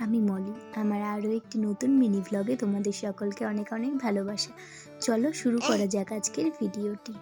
আমি মলি। আমার আরও একটি নতুন মিনি ভ্লগে তোমাদের সকলকে অনেক অনেক ভালোবাসা। চলো শুরু করা যাক আজকের ভিডিওটি।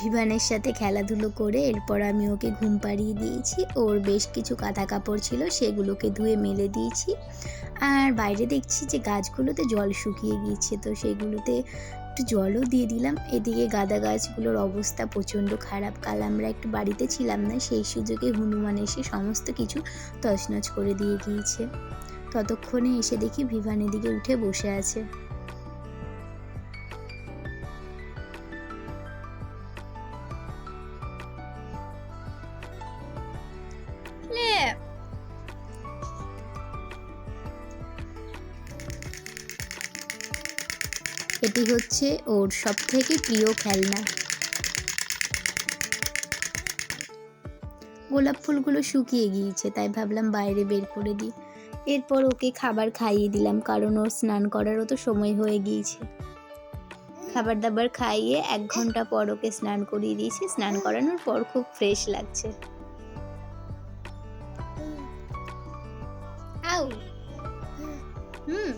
ভিভানের সাথে খেলাধুলো করে এরপর আমি ওকে ঘুম পাড়িয়ে দিয়েছি। ওর বেশ কিছু কাঁথা কাপড় ছিল, সেগুলোকে ধুয়ে মেলে দিয়েছি। আর বাইরে দেখছি যে গাছগুলোতে জল শুকিয়ে গিয়েছে, তো সেগুলোতে একটু জলও দিয়ে দিলাম। এদিকে গাঁদা গাছগুলোর অবস্থা প্রচণ্ড খারাপ। কাল আমরা একটু বাড়িতে ছিলাম না, সেই সুযোগে হনুমান এসে সমস্ত কিছু তছনছ করে দিয়ে গিয়েছে। ততক্ষণে এসে দেখি ভিভান এদিকে উঠে বসে আছে। এটি হচ্ছে ওর সব থেকে প্রিয় খেলনা। গোলাপ ফুলগুলো শুকিয়ে গিয়েছে, তাই ভাবলাম বাইরে বের করে দিই। এরপর ওকে খাবার খাইয়ে দিলাম, কারণ ওর স্নান করারও তো সময় হয়ে গিয়েছে। খাবার দাবার খাইয়ে এক ঘণ্টা পর ওকে স্নান করিয়ে দিয়েছি। স্নান করানোর পর খুব ফ্রেশ লাগছে। হুম।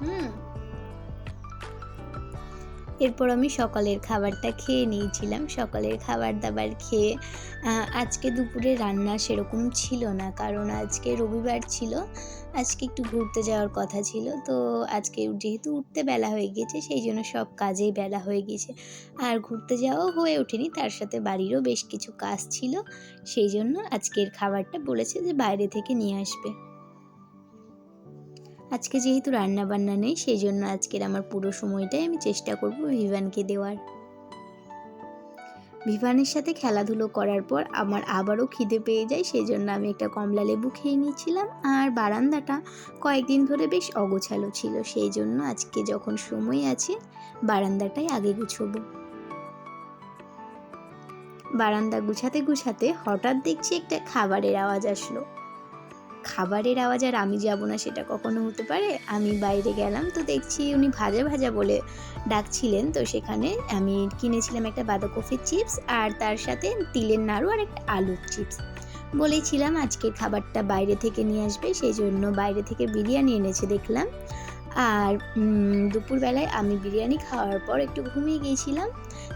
হুম। এরপর আমি সকালের খাবারটা খেয়ে নিয়েছিলাম। সকালের খাবার দাবার খেয়ে আজকে দুপুরে রান্না সেরকম ছিল না। কারণ আজকে রবিবার ছিল। আজকে একটু ঘুরতে যাওয়ার কথা ছিল। তো আজকে যেহেতু উঠতে বেলা হয়ে গিয়েছে, সেই জন্য সব কাজেই বেলা হয়ে গিয়েছে। আর ঘুরতে যাওয়াও হয়ে ওঠেনি। তার সাথে বাড়িরও বেশ কিছু কাজ ছিল। সেই জন্য আজকের খাবারটা বলেছে যে বাইরে থেকে নিয়ে আসবে। আজকে যেহেতু রান্না বান্না নেই সেই জন্য আজকের আমার পুরো সময়টাই আমি চেষ্টা করব ভিভানকে দেওয়ার। ভিভানের সাথে খেলাধুলো করার পর আমার আবারও খিদে পেয়ে যায় সেই জন্য আমি একটা কমলা লেবু খেয়ে নিয়েছিলাম আর বারান্দাটা কয়েকদিন ধরে বেশ অগোছালো ছিল সেই জন্য আজকে যখন সময় আছে বারান্দাটাই আগে গুছবো। বারান্দা গুছাতে গুছাতে হঠাৎ দেখছি একটা খাবারের আওয়াজ আসলো। খাবারের আওয়াজ আর আমি যাব না সেটা কখনো হতে পারে। আমি বাইরে গেলাম তো দেখছি উনি ভাজা ভাজা বলে ডাকছিলেন। তো সেখানে আমি কিনেছিলাম একটা বাঁধাকপির চিপস আর তার সাথে তিলের নাড়ু আর একটা আলুর চিপস। বলেছিলাম আজকের খাবারটা বাইরে থেকে নিয়ে আসবে সেই জন্য বাইরে থেকে বিরিয়ানি এনেছে দেখলাম। আর দুপুরবেলায় আমি বিরিয়ানি খাওয়ার পর একটু ঘুমিয়ে গিয়েছিলাম।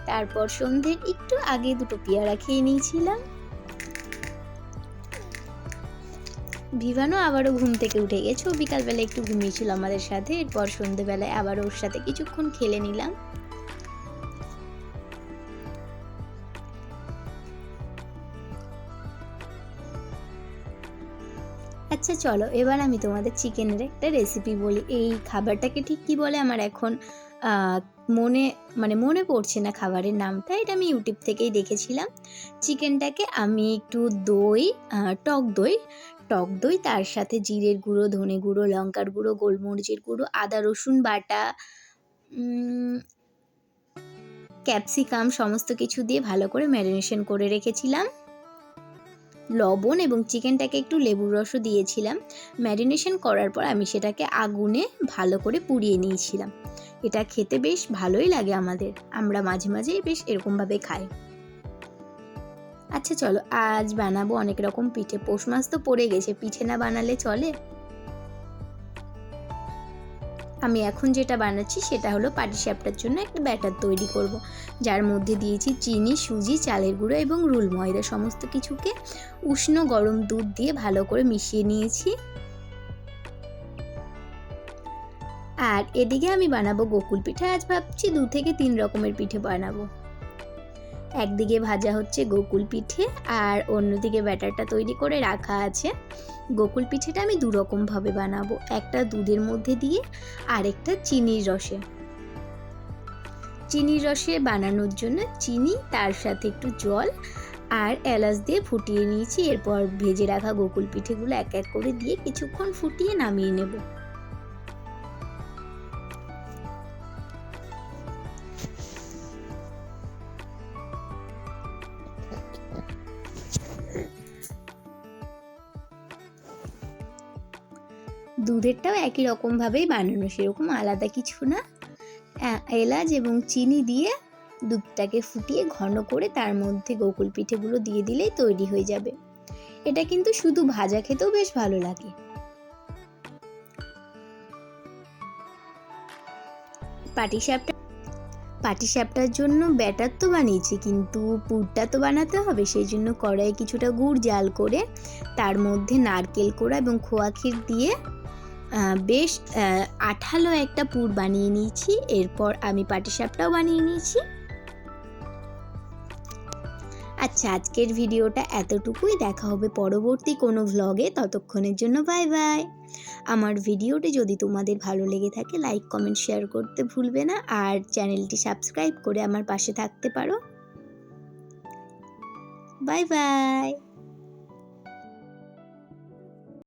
তারপর সন্ধ্যের একটু আগে দুটো পেয়ারা খেয়ে নিয়েছিলাম। ভিভানো আবারও ঘুম থেকে উঠে গেছে। বিকালবেলা একটু ঘুমিয়েছিল আমাদের সাথে। এরপর সন্ধেবেলায় আবার ওর সাথে কিছুক্ষণ খেলে নিলাম। আচ্ছা চলো, এবার আমি তোমাদের চিকেনের একটা রেসিপি বলি। এই খাবারটাকে ঠিক কি বলে আমার এখন মনে মানে মনে পড়ছে না খাবারের নামটা। এটা আমি ইউটিউব থেকেই দেখেছিলাম। চিকেনটাকে আমি একটু দই টক দই টক দই, তার সাথে জিরের গুঁড়ো, ধনে গুঁড়ো, লঙ্কার গুঁড়ো, গোলমরিচের গুঁড়ো, আদা, রসুন বাটা ক্যাপসিকাম সমস্ত কিছু দিয়ে ভালো করে ম্যারিনেশন করে রেখেছিলাম। লবণ এবং চিকেনটাকে একটু লেবুর রসও দিয়েছিলাম। ম্যারিনেশন করার পর আমি সেটাকে আগুনে ভালো করে পুড়িয়ে নিয়েছিলাম। এটা খেতে বেশ ভালোই লাগে আমাদের। আমরা মাঝে মাঝেই বেশ এরকমভাবে খাই। আচ্ছা চলো, আজ বানাবো অনেক রকম পিঠে। পৌষ মাস তো পড়ে গেছে, পিঠে না বানালে চলে? আমি এখন যেটা বানাচ্ছি সেটা হলো পাটিসাপটার জন্য একটা ব্যাটার তৈরি করব। যার মধ্যে দিয়েছি চিনি, সুজি, চালের গুঁড়ো এবং রুল ময়দা। সমস্ত কিছুকে উষ্ণ গরম দুধ দিয়ে ভালো করে মিশিয়ে নিয়েছি। আর এদিকে আমি বানাবো গোকুল পিঠে। আজ ভাবছি দু থেকে তিন রকমের পিঠে বানাবো। একদিকে ভাজা হচ্ছে গোকুল পিঠে আর অন্যদিকে ব্যাটারটা তৈরি করে রাখা আছে। গোকুল পিঠেটা আমি দু রকমভাবে বানাবো, একটা দুধের মধ্যে দিয়ে আরেকটা চিনির রসে। চিনির রসে বানানোর জন্য চিনি, তার সাথে একটু জল আর এলাচ দিয়ে ফুটিয়ে নিয়েছি। এরপর ভেজে রাখা গোকুল পিঠেগুলো এক এক করে দিয়ে কিছুক্ষণ ফুটিয়ে নামিয়ে নেব। দুধেরটাও একই রকমভাবেই বানানো, সেরকম আলাদা কিছু না। এলাচ এবং চিনি দিয়ে দুধটাকে ফুটিয়ে ঘন করে তার মধ্যে গোকুল পিঠেগুলো দিয়ে দিলেই তৈরি হয়ে যাবে। এটা কিন্তু শুধু ভাজা খেতেও বেশ ভালো লাগে। পাটিসাপটা, পাটিসাপটার জন্য ব্যাটার তো বানিয়েছি, কিন্তু পুরটা তো বানাতে হবে সেই জন্য কড়াইয়ে কিছুটা গুড় জাল করে তার মধ্যে নারকেল কোড়া এবং খোয়া ক্ষীর দিয়ে বেশ আঠালো একটা পুর বানিয়ে নিয়েছি। এরপর আমি পাটিসাপটাও বানিয়ে নিয়েছি। আচ্ছা আজকের ভিডিওটা এতটুকুই। দেখা হবে পরবর্তী কোনো ভ্লগে ততক্ষণের জন্য বাই বাই আমার ভিডিওটি যদি তোমাদের ভালো লেগে থাকে লাইক কমেন্ট শেয়ার করতে ভুলবে না। আর চ্যানেলটি সাবস্ক্রাইব করে আমার পাশে থাকতে পারো। Bye bye